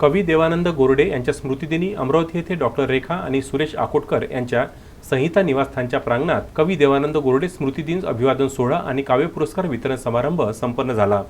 कवी देवानंद गोरडे यांच्या स्मृतिदिनी अमरावती येथे डॉक्टर रेखा आणि सुरेश आकोटकर यांच्या संहिता निवासस्थानच्या प्रांगणात कवी देवानंद गोरडे स्मृतिदिन अभिवादन सोहळा आणि काव्य पुरस्कार वितरण समारंभ संपन्न झाला.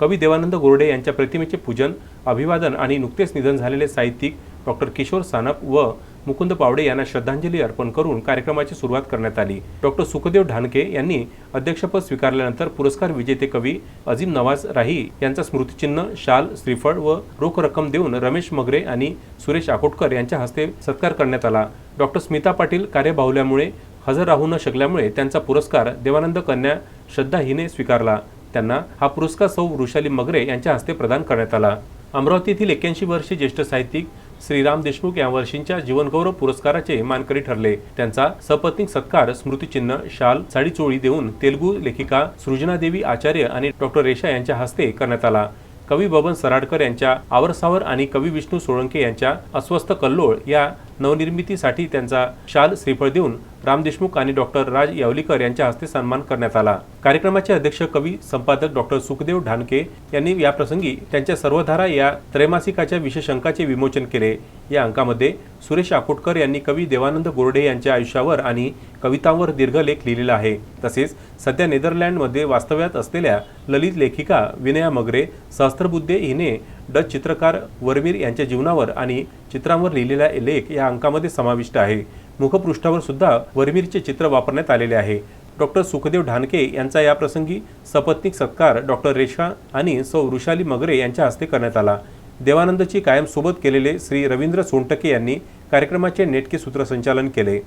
कवी देवानंद गोरडे यांच्या प्रतिमेचे पूजन अभिवादन आणि नुकतेच निधन झालेले साहित्यिक डॉक्टर किशोर सानप व मुकुंद पावडे यांना श्रद्धांजली अर्पण करून कार्यक्रमाची सुरुवात करण्यात आली. डॉक्टर सुखदेव ढानके यांनी अध्यक्षपद स्वीकारल्यानंतर पुरस्कार विजेते कवी अजिम नवाज राही यांचा स्मृतिचिन्ह शाल श्रीफळ व रोख रक्कम देऊन रमेश मगरे आणि सुरेश आकोटकर यांच्या हस्ते सत्कार करण्यात आला. डॉक्टर स्मिता पाटील कार्यबाहुल्यामुळे हजर राहू न शकल्यामुळे त्यांचा पुरस्कार देवानंद कन्या श्रद्धा हिने स्वीकारला. त्यांना हा पुरस्कार सौ वृषाली मगरे यांच्या हस्ते प्रदान करण्यात आला. अमरावती येथील एक्क्याऐंशी वर्षीय ज्येष्ठ साहित्यिक श्रीराम देशमुख या वर्षींच्या जीवनगौरव पुरस्काराचे मानकरी ठरले. त्यांचा सपत्नीक सत्कार स्मृतिचिन्ह शाल साडी चोळी देऊन तेलुगू लेखिका सृजनादेवी आचार्य आणि डॉक्टर रेषा यांच्या हस्ते करण्यात आला. कवी बबन सराडकर यांच्या आवरसावर आणि कवी विष्णू सोळंके यांच्या अस्वस्थ कल्लोळ या नवनिर्मितीसाठी त्यांचा शाल श्रीफळ देऊन राम देशमुख आणि डॉक्टर राज यावलीकर यांच्या हस्ते सन्मान करण्यात आला. कार्यक्रमाचे अध्यक्ष कवी संपादक डॉक्टर सुखदेव ढानके यांनी याप्रसंगी त्यांच्या सर्वधारा या त्रैमासिकाच्या विशेष अंकाचे विमोचन केले. या अंकामध्ये सुरेश आकोटकर यांनी कवी देवानंद गोरडे यांच्या आयुष्यावर आणि कवितांवर दीर्घलेख लिहिलेला आहे. तसेच सध्या नेदरलँडमध्ये वास्तव्यात असलेल्या ललित लेखिका विनया मगरे सहस्त्रबुद्धे हिने डच चित्रकार वरमीर यांच्या जीवनावर आणि चित्रांवर लिहिलेला लेख या अंकामध्ये समाविष्ट आहे. मुखपृष्ठावर सुद्धा वरमीरचे चित्र वापरण्यात आलेले आहे. डॉक्टर सुखदेव ढानके यांचा या प्रसंगी सपत्नीक सत्कार डॉक्टर रेशा आणि सौ वृषाली मगरे यांच्या हस्ते करण्यात आला. देवानंदची कायम सोबत केलेले श्री रवींद्र सोनटके यांनी कार्यक्रमाचे नेटके सूत्रसंचालन केले.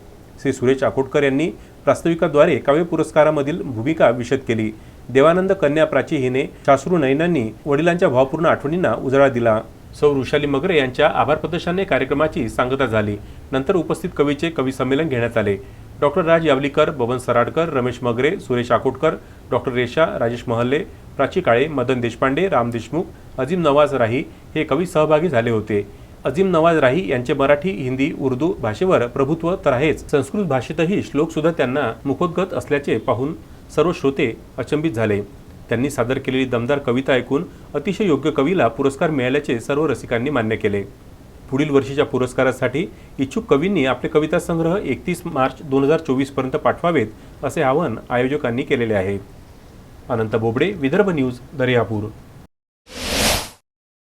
श्री सुरेश आकोटकर यांनी प्रास्ताविकाद्वारे काव्य पुरस्कारामधील भूमिका विशद केली. देवानंद कन्या प्राची हिने शास्त्रू नयनांनी वडिलांच्या भावपूर्ण आठवणींना उजाळा दिला. सौ वृषाली मगरे यांच्या आभार प्रदर्शनाने कार्यक्रमाची सांगता झाली. नंतर उपस्थित कवीचे कवी संमेलन घेण्यात आले. डॉक्टर राज यावलीकर बबन सराडकर रमेश मगरे सुरेश आकोटकर डॉक्टर रेषा राजेश महल्ले प्राची काळे मदन देशपांडे राम देशमुख अजिम नवाज राही हे कवी सहभागी झाले होते. अजिम नवाज राही यांचे मराठी हिंदी उर्दू भाषेवर प्रभुत्व तर आहेच. संस्कृत भाषेतही श्लोकसुद्धा त्यांना मुखोद्गत असल्याचे पाहून सर्व श्रोते अचंबित झाले. त्यांनी सादर केलेली दमदार कविता ऐकून अतिशय योग्य कवीला पुरस्कार मिळाल्याचे सर्व रसिकांनी मान्य केले. पुढील वर्षीच्या पुरस्कारासाठी इच्छुक कवींनी आपले कविता संग्रह एकतीस मार्च दोन हजार चोवीसपर्यंत पाठवावेत असे आवाहन आयोजकांनी केलेले आहे. अनंत बोबडे विदर्भ न्यूज दर्यापूर.